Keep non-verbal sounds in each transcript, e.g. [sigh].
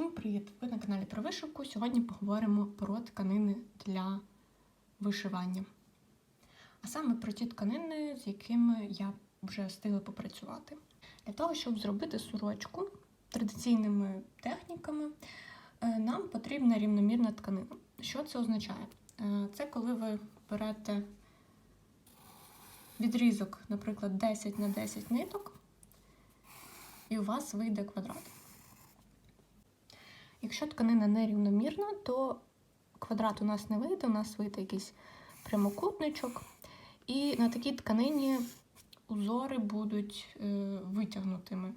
Всім привіт! Ви на каналі про вишивку. Сьогодні поговоримо про тканини для вишивання. А саме про ті тканини, з якими я вже встигла попрацювати. Для того, щоб зробити сорочку традиційними техніками, е, нам потрібна рівномірна тканина. Що це означає? Е, Це коли ви берете відрізок, наприклад, 10 на 10 ниток, і у вас вийде квадрат. Якщо тканина нерівномірна, то квадрат у нас не вийде, у нас вийде якийсь прямокутничок. І на такій тканині узори будуть е, витягнутими.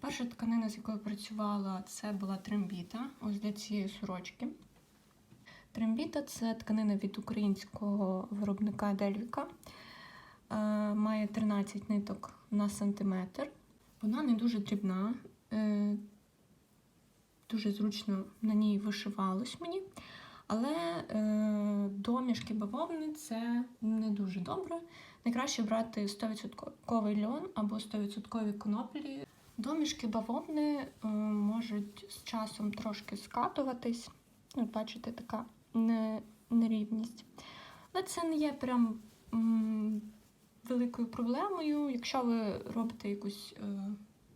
Перша тканина, з якою працювала, це була трембіта, ось для цієї сорочки. Трембіта це тканина від українського виробника Дельвіка. Е, має 13 ниток на сантиметр. Вона не дуже дрібна. Дуже зручно на ній вишивалось мені. Але е, домішки бавовни це не дуже добре. Найкраще брати 100% льон або 100% коноплі. Домішки бавовни е, можуть з часом трошки скатуватись. Бачите, така нерівність. Але це не є прям м, великою проблемою. Якщо ви робите якусь е,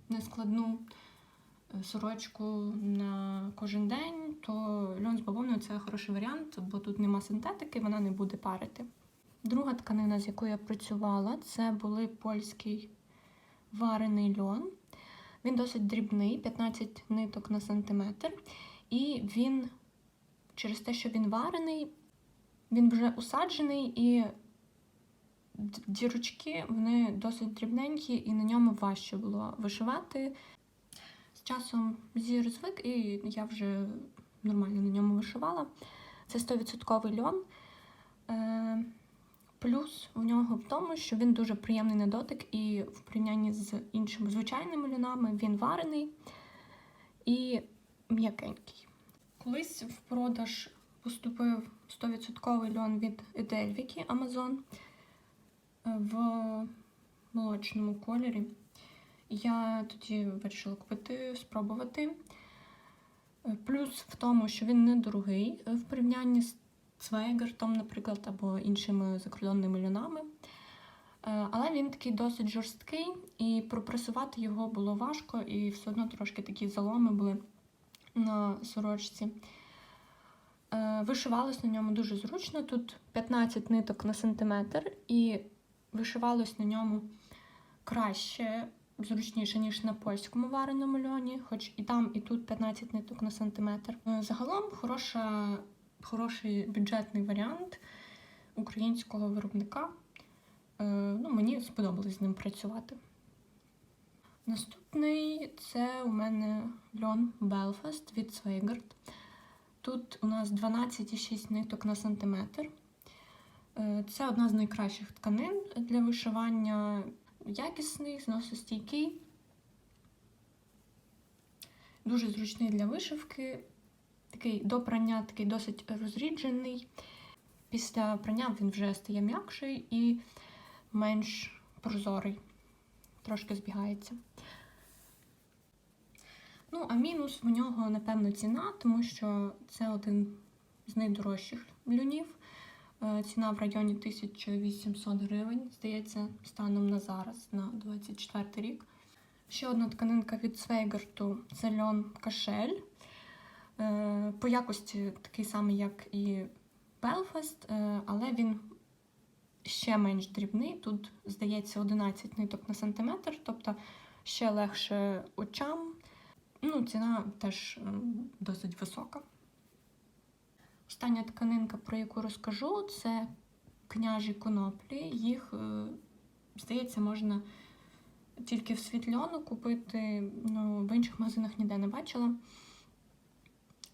нескладну сорочку на кожен день, то льон з бавовною це хороший варіант, бо тут нема синтетики, вона не буде парити. Друга тканина, з якою я працювала, це були польський варений льон. Він досить дрібний, 15 ниток на сантиметр. І він, через те, що він варений, він вже усаджений і дірочки вони досить дрібненькі, і на ньому важче було вишивати. Часом зір звик, і я вже нормально на ньому вишивала. Це 100% льон. Е, плюс в нього в тому, що він дуже приємний на дотик, і в порівнянні з іншими звичайними льонами він варений і м'якенький. Колись в продаж поступив 100% льон від Едельвіки Amazon в молочному кольорі. Я тоді вирішила купити, спробувати. Плюс в тому, що він недорогий в порівнянні з Цвейгертом, наприклад, або іншими закордонними льонами. Але він такий досить жорсткий, і пропресувати його було важко, і все одно трошки такі заломи були на сорочці. Вишивалось на ньому дуже зручно. Тут 15 ниток на сантиметр, і вишивалось на ньому краще зручніше, ніж на польському вареному льоні, хоч і там, і тут 15 ниток на сантиметр. Е, Загалом хороша, хороший бюджетний варіант українського виробника. Е, Ну, Мені сподобалось з ним працювати. Наступний це у мене льон Belfast від Swigert. Тут у нас 12,6 ниток на сантиметр. Е, Це одна з найкращих тканин для вишивання якісний, зносостійкий, дуже зручний для вишивки, такий до прання такий досить розріджений. Після прання він вже стає м'якший і менш прозорий, трошки збігається. Ну, а мінус в нього, напевно, ціна, тому що це один з найдорожчих люнів. Е, ціна в районі 1800 гривень, здається, станом на зараз, на 24 рік. Ще одна тканинка від Свейгерту це льон кашель. Е, по якості такий самий, як і Белфаст, але він ще менш дрібний. Тут, здається, 11 ниток на сантиметр, тобто ще легше очам. Ну, Ціна теж досить висока. Остання тканинка, про яку розкажу, це княжі коноплі. Їх, е, здається, можна тільки в світльону купити, ну, в інших магазинах ніде не бачила.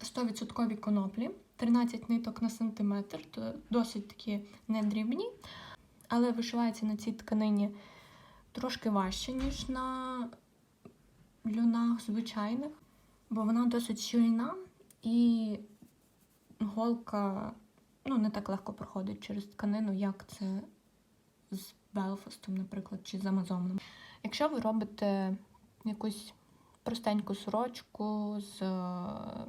100% коноплі, 13 ниток на сантиметр, то досить такі недрібні, але вишивається на цій тканині трошки важче, ніж на люнах звичайних, бо вона досить щільна і голка ну, не так легко проходить через тканину, як це з Белфастом, наприклад, чи з Амазоном. Якщо ви робите якусь простеньку сорочку з е,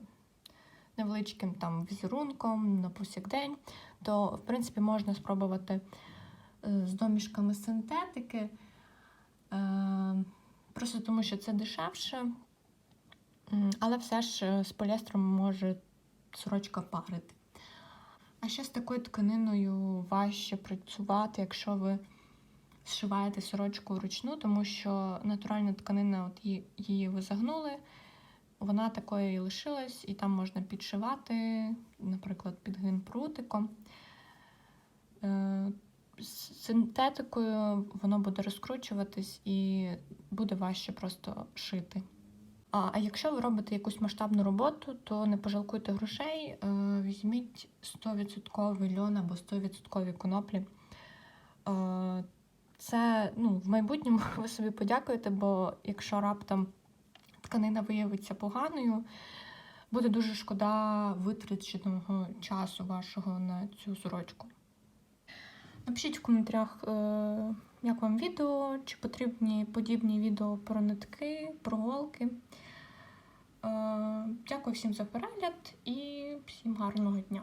невеличким там візерунком на повсякдень, то в принципі можна спробувати е, з домішками синтетики. Е, Просто тому, що це дешевше, але все ж з поліестром може сорочка парити. А ще з такою тканиною важче працювати, якщо ви зшиваєте сорочку вручну, тому що натуральна тканина, от її, її ви загнули, вона такою і лишилась, і там можна підшивати, наприклад, підгин прутиком. Е, З синтетикою воно буде розкручуватись і буде важче просто шити. А, якщо ви робите якусь масштабну роботу, то не пожалкуйте грошей, е, візьміть 100% льон або 100% коноплі. Е, це ну, в майбутньому [laughs] ви собі подякуєте, бо якщо раптом тканина виявиться поганою, буде дуже шкода витраченого часу вашого на цю сорочку. Напишіть в коментарях, е, як вам відео, чи потрібні подібні відео про нитки, про голки. Е, Дякую всім за перегляд і всім гарного дня!